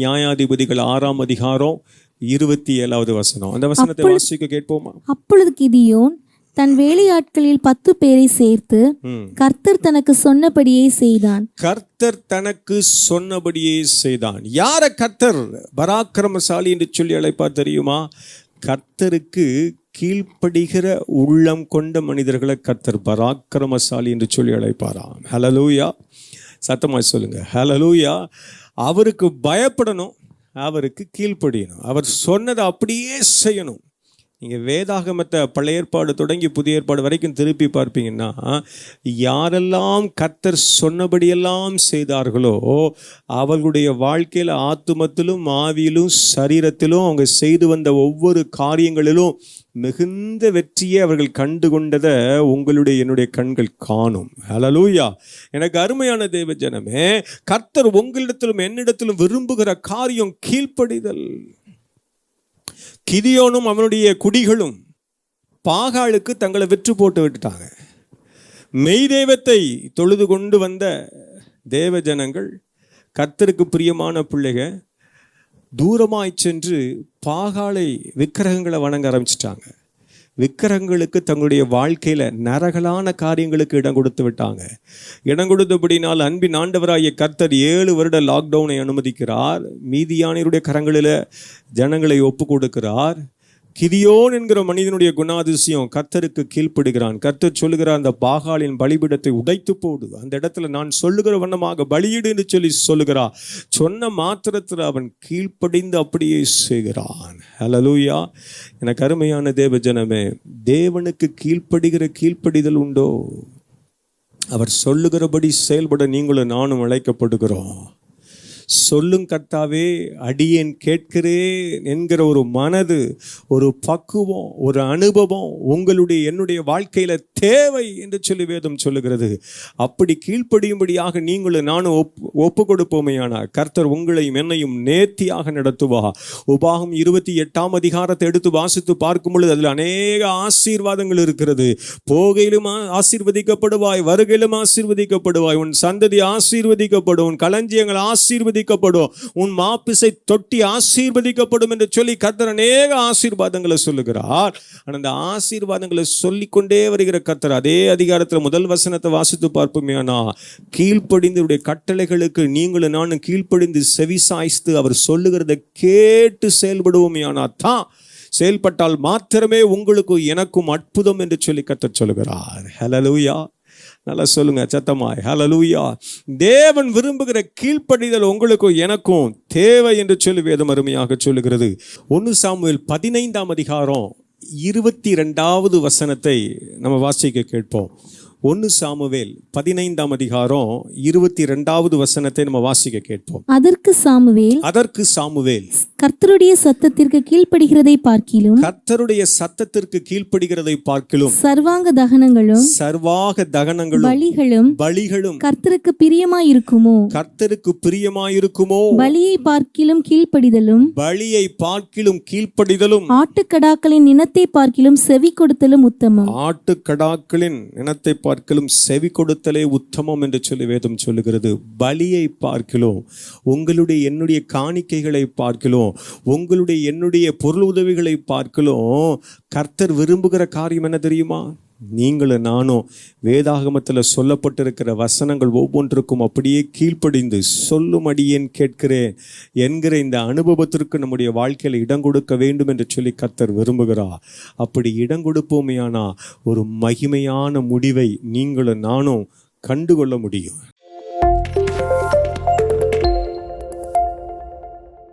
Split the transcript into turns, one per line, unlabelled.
நியாயாதிபதிகள் ஆறாம் அதிகாரம் இருபத்தி ஏழாவது வசனம். அந்த வசனத்தை வாசிக்க கேட்போமா?
அப்பொழுது கிதியோன் தன் வேலையாட்களில் பத்து பேரை சேர்த்து. கர்த்தர் தனக்கு சொன்னபடியே செய்தான்.
கர்த்தர் தனக்கு சொன்னபடியே செய்தான். யார கர்த்தர்? பராக்கிரமசாலி என்று சொல்லி அழைப்பார் தெரியுமா? கர்த்தருக்கு கீழ்ப்படுகிற உள்ளம் கொண்ட மனிதர்களை கர்த்தர் பராக்கிரமசாலி என்று சொல்லி அழைப்பாராம். ஹலலூயா சத்தமாக சொல்லுங்க. ஹலலூயா அவருக்கு பயப்படணும் அவருக்கு கீழ்ப்படியணும். அவர் சொன்னதை அப்படியே செய்யணும். நீங்கள் வேதாகமத்தை பழைய ஏற்பாடு தொடங்கி புதிய ஏற்பாடு வரைக்கும் திருப்பி பார்ப்பீங்கன்னா யாரெல்லாம் கர்த்தர் சொன்னபடியெல்லாம் செய்தார்களோ அவர்களுடைய வாழ்க்கையில் ஆத்துமத்திலும் ஆவியிலும் சரீரத்திலும் அவங்க செய்து வந்த ஒவ்வொரு காரியங்களிலும் மிகுந்த வெற்றியை அவர்கள் கண்டு கொண்டதை உங்களுடைய என்னுடைய கண்கள் காணும். ஹலலூயா எனக்கு அருமையான தேவ ஜனமே கர்த்தர் உங்களிடத்திலும் என்னிடத்திலும் விரும்புகிற காரியம் கீழ்ப்படிதல். கிதியோனும் அவனுடைய குடிகளும் பாகாளுக்கு தங்களை விற்று போட்டு விட்டுட்டாங்க. மெய் தெய்வத்தை தொழுது கொண்டு வந்த தேவ ஜனங்கள் கத்தருக்கு பிரியமான பிள்ளைக தூரமாய் சென்று பாகாலை விக்கிரகங்களை வணங்க ஆரம்பிச்சிட்டாங்க. விக்கிரகங்களுக்கு தங்களுடைய வாழ்க்கையில் நரகலான காரியங்களுக்கு இடம் கொடுத்து விட்டாங்க. இடம் கொடுத்தபடினால் அன்பின் ஆண்டவராகிய கர்த்தர் ஏழு வருட லாக்டவுனை அனுமதிக்கிறார். மீதியானவருடைய கரங்களில் ஜனங்களை ஒப்பு கொடுக்கிறார் கிதியோன் என்கிற மனிதனுடைய குணாதிசயம் கர்த்தருக்கு கீழ்ப்படுகிறான். கர்த்தர் சொல்லுகிறார் அந்த பாகாலின் பலிபீடத்தை உடைத்து போடு. அந்த இடத்துல நான் சொல்லுகிற வண்ணமாக பலியிடு என்று சொல்லி சொல்லுகிறா. சொன்ன மாத்திரத்தில் அவன் கீழ்ப்படிந்து அப்படியே செய்கிறான். ஹலலூயா எனக்கு அருமையான தேவ ஜனமே தேவனுக்கு கீழ்ப்படுகிற கீழ்ப்படிதல் உண்டோ? அவர் சொல்லுகிறபடி செயல்பட நீங்களும் நானும் அழைக்கப்படுகிறோம். சொல்லும் கர்த்தாவே அடியேன் கேட்கிறேன் என்கிற ஒரு மனது ஒரு பக்குவம் ஒரு அனுபவம் உங்களுடைய என்னுடைய வாழ்க்கையில் தேவை என்று சொல்லி வேதம் சொல்லுகிறது. அப்படி கீழ்ப்படியும்படியாக நீங்களும் நானும் ஒப்பு ஒப்பு கொடுப்போமையானார் கர்த்தர் உங்களையும் என்னையும் நேர்த்தியாக நடத்துவா உபாகம் இருபத்தி எட்டாம் அதிகாரத்தை எடுத்து வாசித்து பார்க்கும் பொழுது அதில் அநேக ஆசீர்வாதங்கள் இருக்கிறது. போகையிலும் ஆசீர்வதிக்கப்படுவாய் வருகையிலும் ஆசீர்வதிக்கப்படுவாய். உன் சந்ததி ஆசீர்வதிக்கப்படும் உன் களஞ்சியங்கள் ஆசீர்வதிக்கப்படும். உன் மாப்பிசை தொட்டி ஆசீர்வதிக்கப்படும் என்று சொல்லி கர்த்தர் அநேக ஆசீர்வாதங்களை சொல்லுகிறார். ஆனால் அந்த ஆசீர்வாதங்களை சொல்லிக்கொண்டே வருகிற கர்த்தர் அதே அதிகாரத்தில் முதல் வசனத்தை வாசித்து பார்ப்போமேனா கீழ்ப்படிந்து இவருடைய கட்டளைகளுக்கு நீங்களும் நானும் கீழ்ப்படிந்து செவி சாய்த்து அவர் சொல்லுகிறத கேட்டு செயல்படுவோமே தான் செயல்பட்டால் மாத்திரமே உங்களுக்கும் எனக்கும் அற்புதம் என்று சொல்லி கர்த்தர் சொல்லுகிறார். ஹலலூயா நல்லா சொல்லுங்க சத்தமாய். ஹலலூயா தேவன் விரும்புகிற கீழ்ப்படிதல் உங்களுக்கும் எனக்கும் தேவை என்று சொல்லி வேதம் அருமையாக சொல்லுகிறது. ஒன்று சாமுவேல் பதினைந்தாம் அதிகாரம் இருபத்தி ரெண்டாவது வசனத்தை நம்ம வாசிக்க கேட்போம். ஒன்று சாமுவேல் பதினைந்தாம் அதிகாரம் இருபத்தி ரெண்டாவது வசனத்தை நம்ம வாசிக்க கேட்போம்.
அதற்கு சாமுவேல்
அதற்கு சாமுவேல்.
கர்த்தருடைய சத்தத்திற்கு கீழ்ப்படுகிறதை பார்க்கிலும்
கர்த்தருடைய சத்தத்திற்கு கீழ்ப்படுகிறதை பார்க்கிலும்
சர்வாங்க தகனங்களும்
சர்வாக தகனங்களும்
பலிகளும்
பலிகளும்.
கர்த்தருக்கு பிரியமாயிருக்குமோ?
கர்த்தருக்கு பிரியமாயிருக்குமோ?
பலியை பார்க்கிலும் கீழ்ப்படிதலும்
பலியை பார்க்கிலும் கீழ்ப்படிதலும்.
ஆட்டுக்கடாக்களின் இனத்தை பார்க்கிலும் செவி கொடுத்தலும் உத்தமம்.
ஆட்டுக்கடாக்களின் இனத்தை பார்க்கலும் செவி கொடுத்தலே உத்தமம் என்று சொல்லி வேதம் சொல்லுகிறது. பலியை பார்க்கலும் உங்களுடைய என்னுடைய காணிக்கைகளை பார்க்கலும் உங்களுடைய என்னுடைய பொருள் உதவிகளை பார்க்கலும் கர்த்தர் விரும்புகிற காரியம் என்ன தெரியுமா? நீங்களும் நானும் வேதாகமத்தில் சொல்லப்பட்டிருக்கிற வசனங்கள் ஒவ்வொன்றுக்கும் அப்படியே கீழ்ப்படிந்து சொல்லும் அடியேன் கேட்கிறேன் என்கிற இந்த அனுபவத்திற்கு நம்முடைய வாழ்க்கையில் இடம் கொடுக்க வேண்டும் என்று சொல்லி கத்தர் விரும்புகிறார். அப்படி இடம் கொடுப்போமையானா ஒரு மகிமையான முடிவை நீங்களும் நானும் கண்டுகொள்ள முடியும்.